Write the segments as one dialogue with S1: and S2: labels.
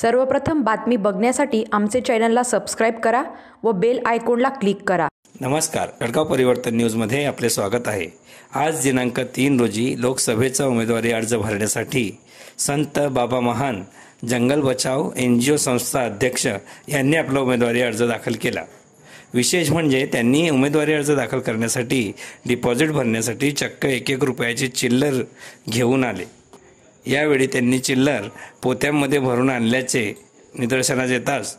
S1: सर्वप्रथम बातमी बघण्यासाठी आमचे चॅनलला सबस्क्राईब करा व बेल आयकॉनला क्लिक करा.
S2: नमस्कार जळगाव परिवर्तन न्यूजमध्ये आपले स्वागत आहे. आज दिनांक तीन रोजी लोकसभेचा उमेदवारी अर्ज भरण्यासाठी संत बाबा महान जंगल बचाव एन जी ओ संस्था अध्यक्ष यांनी आपला उमेदवारी अर्ज दाखल केला. विशेष म्हणजे त्यांनी उमेदवारी अर्ज दाखल करण्यासाठी डिपॉझिट भरण्यासाठी चक्क एक एक रुपयाची चिल्लर घेऊन आले. यावेळी त्यांनी चिल्लर पोत्यांमध्ये भरून आणल्याचे निदर्शनास येताच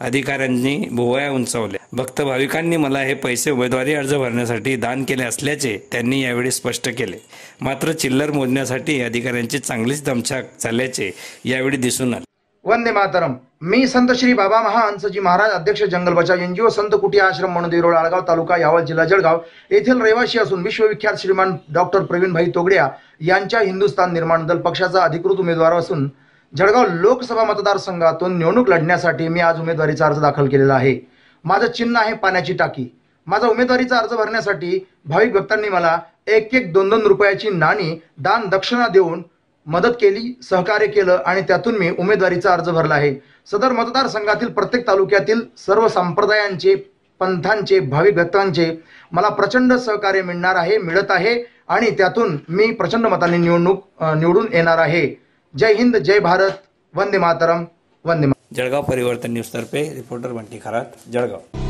S2: अधिकाऱ्यांनी भुवया उंचावल्या. भक्त भाविकांनी मला हे पैसे उमेदवारी अर्ज भरण्यासाठी दान केले असल्याचे त्यांनी यावेळी स्पष्ट केले. मात्र चिल्लर मोजण्यासाठी अधिकाऱ्यांची चांगलीच दमछाक झाल्याचे यावेळी दिसून आले.
S3: वंदे मातरम. मी संत श्री बाबा महाअंसजी महाराज अध्यक्ष जंगल बचाव एनजीओ संत कुटी आश्रम म्हणून देरोळ आळगाव तालुका यावल जिल्हा जळगाव येथील रहिवासी असून विश्वविख्यात श्रीमान डॉक्टर प्रवीणभाई तोगडिया यांच्या हिंदुस्थान निर्माण दल पक्षाचा अधिकृत उमेदवार असून जळगाव लोकसभा मतदारसंघातून निवडणूक लढण्यासाठी मी आज उमेदवारीचा अर्ज दाखल केलेला आहे. माझं चिन्ह आहे पाण्याची टाकी. माझा उमेदवारीचा अर्ज भरण्यासाठी भाविक भक्तांनी मला एक एक दोन दोन रुपयाची नाणी दान दक्षिणा देऊन मदत केली सहकार्य केलं आणि त्यातून मी उमेदवारीचा अर्ज भरला आहे. सदर मतदारसंघातील प्रत्येक तालुक्यातील सर्व संप्रदायांचे पंथांचे भाविक भक्तांचे मला प्रचंड सहकार्य मिळणार आहे मिळत आहे आणि त्यातून मी प्रचंड मताने निवडणूक निवडून येणार आहे. जय हिंद जय भारत वंदे मातरम वंदे मा-
S2: जळगाव परिवर्तन न्यूजतर्फे रिपोर्टर बंटी खरात जळगाव.